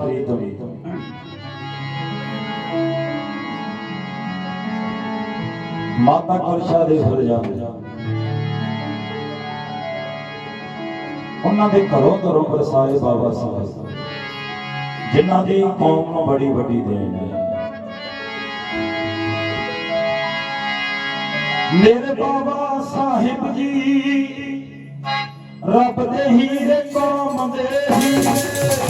ਪ੍ਰੀਤਮ ਮਾਤਾ ਕਰਸ਼ਾ ਦੇ ਜਾਂਦੇ ਉਹਨਾਂ ਦੇ ਘਰੋਂ ਘਰੋਂ ਬਰਸਾਏ ਬਾਬਾ ਸਾਹਿਬ ਜਿਨ੍ਹਾਂ ਦੀ ਕੌਮ ਨੂੰ ਬੜੀ ਵੱਡੀ ਦੇਣ ਹੈ ਮੇਰੇ ਬਾਬਾ ਸਾਹਿਬ ਜੀ ਰੱਬ ਦੇ ਹੀ ਦੇ ਕੌਮ ਦੇ ਦੇ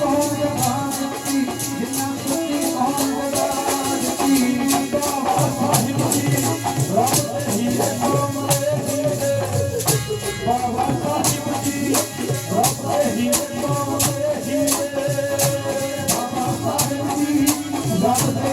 Oh,